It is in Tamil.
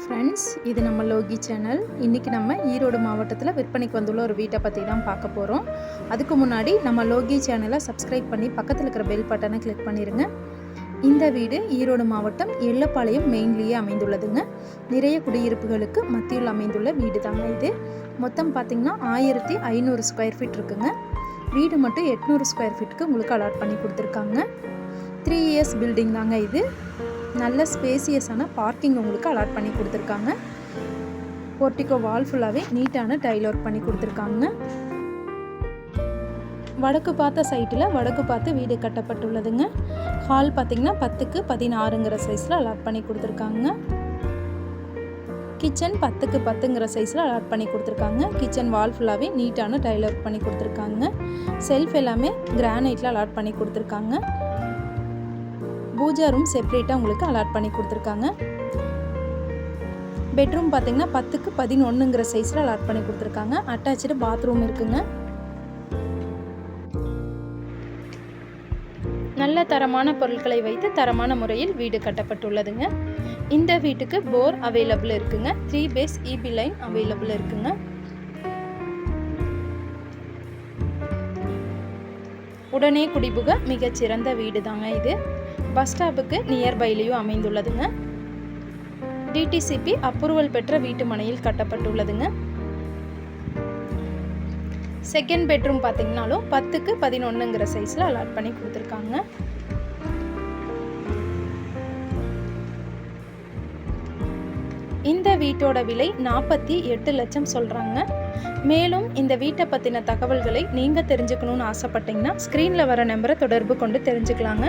ஃப்ரெண்ட்ஸ் இது நம்ம லோகி சேனல் இன்றைக்கி நம்ம ஈரோடு மாவட்டத்தில் விற்பனைக்கு வந்துள்ள ஒரு வீட்டை பற்றி தான் பார்க்க போகிறோம் அதுக்கு முன்னாடி நம்ம லோகி சேனலை சப்ஸ்கிரைப் பண்ணி பக்கத்தில் இருக்கிற பெல் பட்டனை கிளிக் பண்ணிடுங்க இந்த வீடு ஈரோடு மாவட்டம் எள்ளப்பாளையம் மெயின்லேயே அமைந்துள்ளதுங்க. நிறைய குடியிருப்புகளுக்கு மத்தியில் அமைந்துள்ள வீடு தாங்க இது. மொத்தம் பார்த்திங்கன்னா ஆயிரத்தி ஐநூறு ஸ்கொயர் ஃபீட் இருக்குங்க. வீடு மட்டும் எட்நூறு ஸ்கொயர் ஃபீட்டுக்கு உங்களுக்கு அலாட் பண்ணி கொடுத்துருக்காங்க. த்ரீ இயர்ஸ் பில்டிங் தாங்க இது. நல்ல ஸ்பேசியஸான பார்க்கிங் உங்களுக்கு அலாட் பண்ணி கொடுத்துருக்காங்க. போர்ட்டிகோ வால் ஃபுல்லாகவே நீட்டான டைல் ஒர்க் பண்ணி கொடுத்துருக்காங்க. வடக்கு பார்த்த சைட்டில் வடக்கு பார்த்து வீடு கட்டப்பட்டுள்ளதுங்க. ஹால் பார்த்திங்கன்னா பத்துக்கு பதினாறுங்கிற சைஸில் அலாட் பண்ணி கொடுத்துருக்காங்க. கிச்சன் பத்துக்கு பத்துங்கிற சைஸில் அலாட் பண்ணி கொடுத்துருக்காங்க. கிச்சன் வால் ஃபுல்லாகவே நீட்டான டைல் ஒர்க் பண்ணி கொடுத்துருக்காங்க. செல்ஃப் எல்லாமே கிரானைட்டில் அலாட் பண்ணி கொடுத்துருக்காங்க. பூஜா ரூம் செப்பரேட்டாக உங்களுக்கு அலாட் பண்ணி கொடுத்துருக்காங்க. பெட்ரூம் பார்த்தீங்கன்னா பத்துக்கு பதினொன்றுங்கிற சைஸில் அலாட் பண்ணி கொடுத்துருக்காங்க. அட்டாச்சு பாத்ரூம் இருக்குங்க. நல்ல தரமான பொருட்களை வைத்து தரமான முறையில் வீடு கட்டப்பட்டுள்ளதுங்க. இந்த வீட்டுக்கு போர் அவைலபிள் இருக்குங்க. Three phase EB line available இருக்குங்க. உடனே குடிபுக மிகச்சிறந்த வீடு தாங்க இது. பஸ் ஸ்டாப்புக்கு நியர்பைலேயும் அமைந்துள்ளதுங்க. டிடிசிபி அப்ரூவல் பெற்ற வீட்டு மனையில் கட்டப்பட்டுள்ளதுங்க. செகண்ட் பெட்ரூம் பார்த்தீங்கனாலும் பத்துக்கு பதினொன்றுங்கிற சைஸில் அலாட் பண்ணி கொடுத்துருக்காங்க. இந்த வீட்டோட விலை நாற்பத்தி எட்டு லட்சம் சொல்கிறாங்க மேலும் இந்த வீட்டை பற்றின தகவல்களை நீங்கள் தெரிஞ்சுக்கணுன்னு ஆசைப்பட்டீங்கன்னா ஸ்க்ரீனில் வர நம்பரை தொடர்பு கொண்டு தெரிஞ்சுக்கலாங்க.